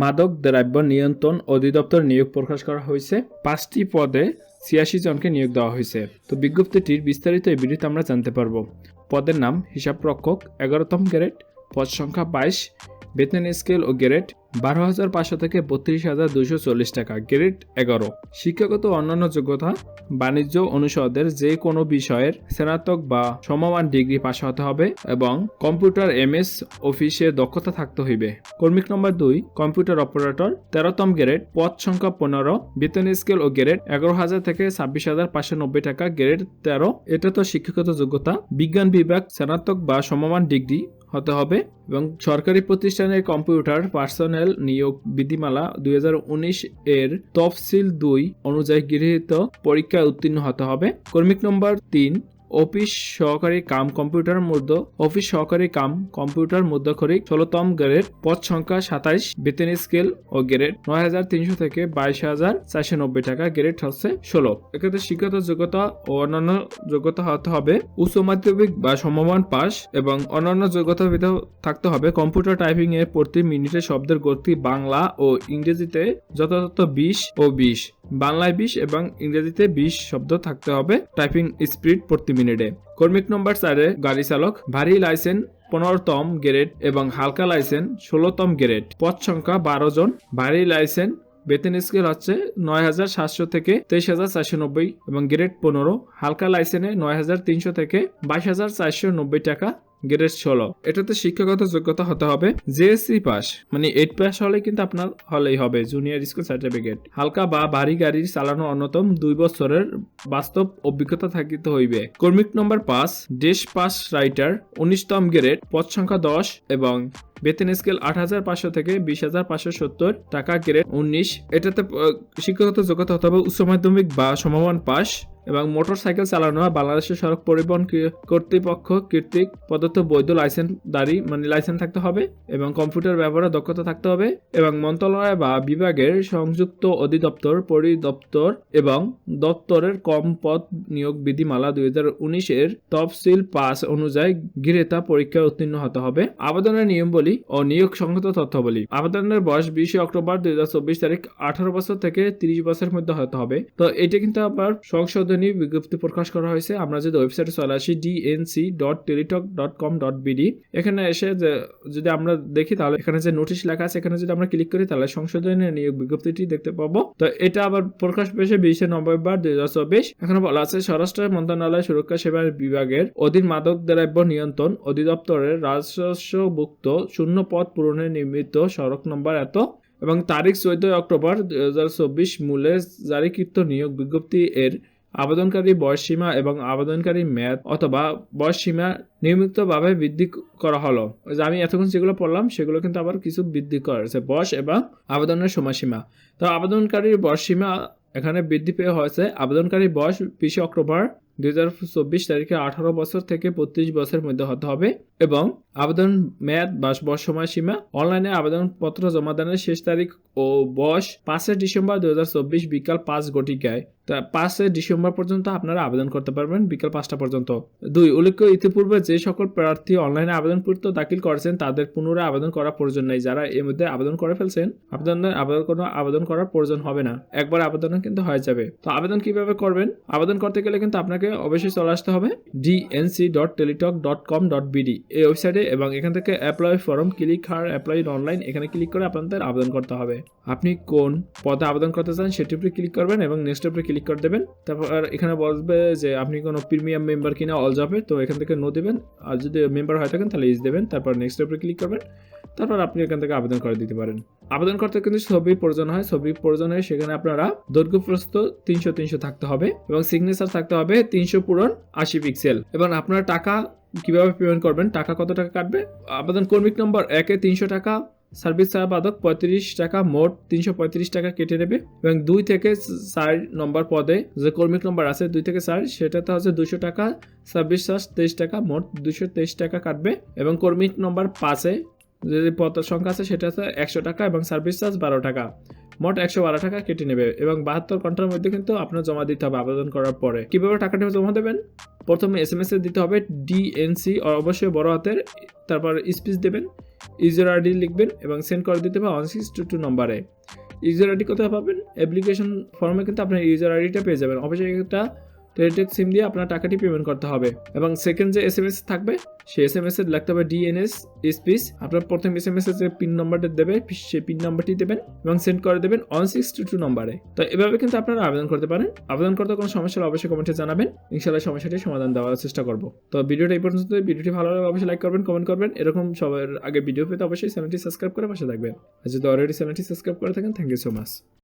মাদক দ্রব্য নিয়ন্ত্রণ অধিদপ্তর নিয়োগ প্রকাশ করা হয়েছে। পাঁচটি পদে ছিয়াশি জনকে নিয়োগ দেওয়া হয়েছে। তো বিজ্ঞপ্তিটির বিস্তারিত এই ভিডিওতে আমরা জানতে পারব। পদের নাম হিসাবরক্ষক, এগারোতম গ্যারেট পদ সংখ্যা বাইশ বেতন স্কেল ও গ্রেড বারো হাজার পাঁচশো থেকে বত্রিশ হাজার দুশো চল্লিশ টাকা, গ্রেড এগারো। শিক্ষাগত অন্যান্য যোগ্যতা, বাণিজ্য অনুষদের যে কোনো বিষয়ের স্নাতক বা সমমান ডিগ্রি পাশ হতে হবে এবং কম্পিউটার এম এস অফিসে দক্ষতা থাকতে হইবে। কর্মিক নম্বর দুই, কম্পিউটার অপারেটর, তেরোতম গ্রেড, পদ সংখ্যা পনেরো, বেতন স্কেল ও গ্রেড এগারো হাজার থেকে ছাব্বিশ হাজার পাঁচশো নব্বই টাকা, গ্রেড তেরো। এটা তো শিক্ষাগত যোগ্যতা, বিজ্ঞান বিভাগ, স্নাতক বা সমমান ডিগ্রি হতে হবে এবং সরকারি প্রতিষ্ঠানের কম্পিউটার পার্সোনেল নিয়োগ বিধিমালা দুই হাজার উনিশ এর তফসিল দুই অনুযায়ী গৃহীত পরীক্ষায় উত্তীর্ণ হতে হবে। কর্মিক নম্বর তিন অফিস সহকারী কাম কম্পিউটার মধ্য অফিস সহকারী কাম কম্পিউটার মধ্যক্ষরিক ষোলোতম গ্রেড পদ সংখ্যা সাতাইশ, বেতন স্কেল ও গ্রেড নয় হাজার তিনশো থেকে বাইশ হাজার চারশো নব্বই টাকা, গ্রেড হচ্ছে ষোলো। এক্ষেত্রে শিক্ষাগত যোগ্যতা ও অন্যান্য যোগ্যতা হতে হবে। উচ্চ মাধ্যমিক বা সমমান পাস এবং অন্যান্য যোগ্যতা থাকতে হবে। কম্পিউটার টাইপিং এর প্রতি মিনিটে শব্দের গতি বাংলা ও ইংরেজিতে যথাযথ বিশ ও বিশ। বাংলায় বিশ এবং ইংরেজিতে বিশ শব্দ থাকতে হবে। টাইপিং স্পিড প্রতি মিনিটে। কর্মিক নম্বর চারে গাড়ি চালক, ভারী লাইসেন্স, পনেরোতম গ্রেড এবং হালকা লাইসেন্স, ষোলোতম গ্রেড। পদ সংখ্যা বারো জন। ভারী লাইসেন্স, বেতন স্কেল হচ্ছে নয় হাজার সাতশো থেকে তেইশ হাজার চারশো নব্বই এবং গ্রেড পনেরো। হালকা লাইসেন্সে নয় হাজার তিনশো থেকে বাইশ হাজার চারশো নব্বই টাকা। গ্রেড ষোলো। এটাতে শিক্ষাগত যোগ্যতা হতে হবে জেএসসি পাস মানে এইট পাস হলে কিন্তু আপনার হলেই হবে জুনিয়র স্কুল সার্টিফিকেট হালকা বা ভারী গাড়ি চালানো অন্যতম দুই বছরের বাস্তব অভিজ্ঞতা থাকিতে হইবে। কর্মিক নম্বর পাঁচ, দেশ পাস রাইটার উনিশতম গ্রেড পদ সংখ্যা দশ এবং বেতন স্কেল আট হাজার পাঁচশো থেকে বিশ হাজার পাঁচশো সত্তর, টাকা গ্রেড উনিশ। এটাতে শিক্ষাগত যোগ্যতা হতে হবে উচ্চ মাধ্যমিক বা সমমান পাস এবং মোটর সাইকেল চালানো বাংলাদেশের সড়ক পরিবহন কর্তৃপক্ষ কর্তৃক প্রদত্ত বৈধ লাইসেন্স দাঁড়ি মানে লাইসেন্স থাকতে হবে এবং কম্পিউটার ব্যবহারে দক্ষতা থাকতে হবে এবং মন্ত্রণালয় বা বিভাগের সংযুক্ত অধিদপ্তর, পরিদপ্তর এবং দপ্তরের কম পদ নিয়োগ বিধিমালা দুই হাজার উনিশের তফসিল পাস অনুযায়ী গৃহীতা পরীক্ষায় উত্তীর্ণ হতে হবে। আবেদনের নিয়মবলী ও নিয়োগ সংক্রান্ত তথ্যাবলী। আবেদনের বয়স বিশে অক্টোবর দুই হাজার চব্বিশ তারিখ, আঠারো বছর থেকে তিরিশ বছরের মধ্যে হতে হবে। তো এটা কিন্তু আবার সংশোধনী বিজ্ঞপ্তি প্রকাশ করা হয়েছে, আমরা যদি ওয়েবসাইটে চলে আসি DNC dot Teletalk dot com dot BD এখানে এসে যদি আমরা দেখি তাহলে এখানে যে নোটিশ লেখা আছে, এখানে যদি আমরা ক্লিক করি তাহলে সংশোধনী নিয়োগ বিজ্ঞপ্তিটি দেখতে পাবো। তো এটা আবার প্রকাশ পেয়েছে বিশে নভেম্বর দুই হাজার চব্বিশ। এখানে বলা আছে, স্বরাষ্ট্র মন্ত্রণালয় সুরক্ষা সেবা বিভাগের অধীন মাদক দ্রব্য নিয়ন্ত্রণ অধিদপ্তরের রাজস্বভুক্ত শূন্য পদ পূরণে নির্মিত সড়ক নম্বর এত এবং তারিখ চোদ্দই অক্টোবর দুই হাজার চব্বিশ মূলে জারিকৃত নিয়োগ বিজ্ঞপ্তি এর আবেদনকারী বয়সসীমা এবং আবেদনকারী মেয়াদ অথবা বয়সসীমা নিয়মিতভাবে বৃদ্ধি করা হলো। যে আমি এতক্ষণ যেগুলো পড়লাম, সেগুলো কিন্তু আবার কিছু বৃদ্ধি করেছে, বয়স এবং আবেদনের সময়সীমা। তো আবেদনকারীর বয়সসীমা এখানে বৃদ্ধি পেয়ে হয়েছে। আবেদনকারী বয়স বিশে অক্টোবর দুই হাজার চব্বিশ তারিখে আঠারো বছর থেকে বত্রিশ বছরের মধ্যে হতে হবে এবং আবেদন মেয়াদ বা বয়স সময়সীমা। অনলাইনে আবেদনপত্র জমা দানের শেষ তারিখ ও বয়স পাঁচই ডিসেম্বর দুই হাজার চব্বিশ বিকাল পাঁচ ঘটিকায়। তা পাঁচই ডিসেম্বর পর্যন্ত আপনারা আবেদন করতে পারবেন বিকাল পাঁচটা পর্যন্ত। দুই, উল্লেখ্য, ইতিপূর্বে যে সকল প্রার্থী অনলাইনে আবেদনপত্র দাখিল করেছেন তাদের পুনরায় আবেদন করার প্রয়োজন নেই। যারা এর মধ্যে আবেদন করে ফেলছেন আবেদনের আবেদন কোনো আবেদন করার প্রয়োজন হবে না। একবার আবেদন কিন্তু হয়ে যাবে। তো আবেদন কীভাবে করবেন? আবেদন করতে গেলে কিন্তু আপনাকে অবশ্যই চলে আসতে হবে DNC dot Teletalk dot com dot BD এই ওয়েবসাইটে এবং এখান থেকে apply form click here apply online এখানে ক্লিক করে আপনাদের আবেদন করতে হবে। আপনি কোন পদে আবেদন করতে চান সেটির উপরে ক্লিক করবেন এবং নেক্সট উপরে ক্লিক করে দেবেন। তারপর এখানে বলবে যে আপনি কোনো প্রিমিয়াম মেম্বার কিনা অল যাবে তো এখান থেকে নো দেবেন। আর যদি মেম্বার হয়ে থাকেন তাহলে ইস দেবেন। তারপর নেক্সট উপরে ক্লিক করবেন। তারপর আপনি এখান থেকে আবেদন করে দিতে পারেন। আবেদন করতে কিন্তু ছবির প্রয়োজন হয়। ছবির প্রয়োজন হয় সেখানে আপনারা দৈর্ঘ্য প্রস্থ তিনশো তিনশো থাকতে হবে এবং সিগনেচার থাকতে হবে তিনশো পূরণ আশি পিক্সেল এবং আপনারা টাকা কীভাবে পেমেন্ট করবেন? টাকা কত টাকা কাটবে? আবেদন কর্মিক নম্বর একে তিনশো টাকা, সার্ভিস বাদক পঁয়ত্রিশ টাকা, মোট তিনশো পঁয়ত্রিশ টাকা কেটে নেবে এবং দুই থেকে চার নম্বর পদে যে কর্মিক নম্বর আছে, দুই থেকে চার, সেটাতে হচ্ছে দুশো টাকা ছাব্বিশ চার্জ তেইশ টাকা, মোট দুশো তেইশ টাকা কাটবে। এবং কর্মিক নম্বর পাঁচে যে পদ সংখ্যা আছে সেটা হচ্ছে একশো টাকা এবং সার্ভিস চার্জ বারো টাকা। মোট একশো বারো টাকা কেটে নেবে এবং বাহাত্তর ঘণ্টার মধ্যে কিন্তু আপনার জমা দিতে হবে আবেদন করার পরে। কীভাবে টাকাটা জমা দেবেন? প্রথমে এস এম এস এ দিতে হবে ডিএনসি অবশ্যই বড় হাতের, তারপর স্পিচ দেবেন ইউজার আইডি লিখবেন এবং সেন্ড করে দিতে হবে ওয়ান সিক্স টু টু নম্বরে। ইউজার আইডি কোথায় পাবেন? অ্যাপ্লিকেশন ফর্মে কিন্তু আপনার ইউজার আইডিটা পেয়ে যাবেন। অবশ্যই একটা টেলিটেক সিম দিয়ে আপনার টাকাটি পেমেন্ট করতে হবে এবং সেকেন্ড যে এস এম এস থাকবে সেই এস এম এস এর লিখতে হবে ডিএনএস স্পিস আপনার প্রথম এস এম এস যে পিন নাম্বারটা দেবে, সেই পিন নাম্বারটি দেবেন এবং সেন্ড করে দেবেন ওয়ান সিক্স টু টু নম্বরে তো এভাবে কিন্তু আপনারা আবেদন করতে পারেন। আবেদন করতে কোনো সমস্যা হলে অবশ্যই কমেন্টে জানাবেন। ইনশাল্লাহ সমস্যাটি সমাধান দেওয়ার চেষ্টা করব। তো ভিডিওটা এই পর্যন্ত। ভিডিওটি ভালো লাগলে অবশ্যই লাইক করবেন কমেন্ট করবেন। এরকম সবার আগে ভিডিও পেতে অবশ্যই চ্যানেলটি সাবস্ক্রাইব করে পাশে থাকবেন। আর যদি অলরেডি চ্যানেলটি সাবস্ক্রাইব করে থাকেন থ্যাংক ইউ সো মাচ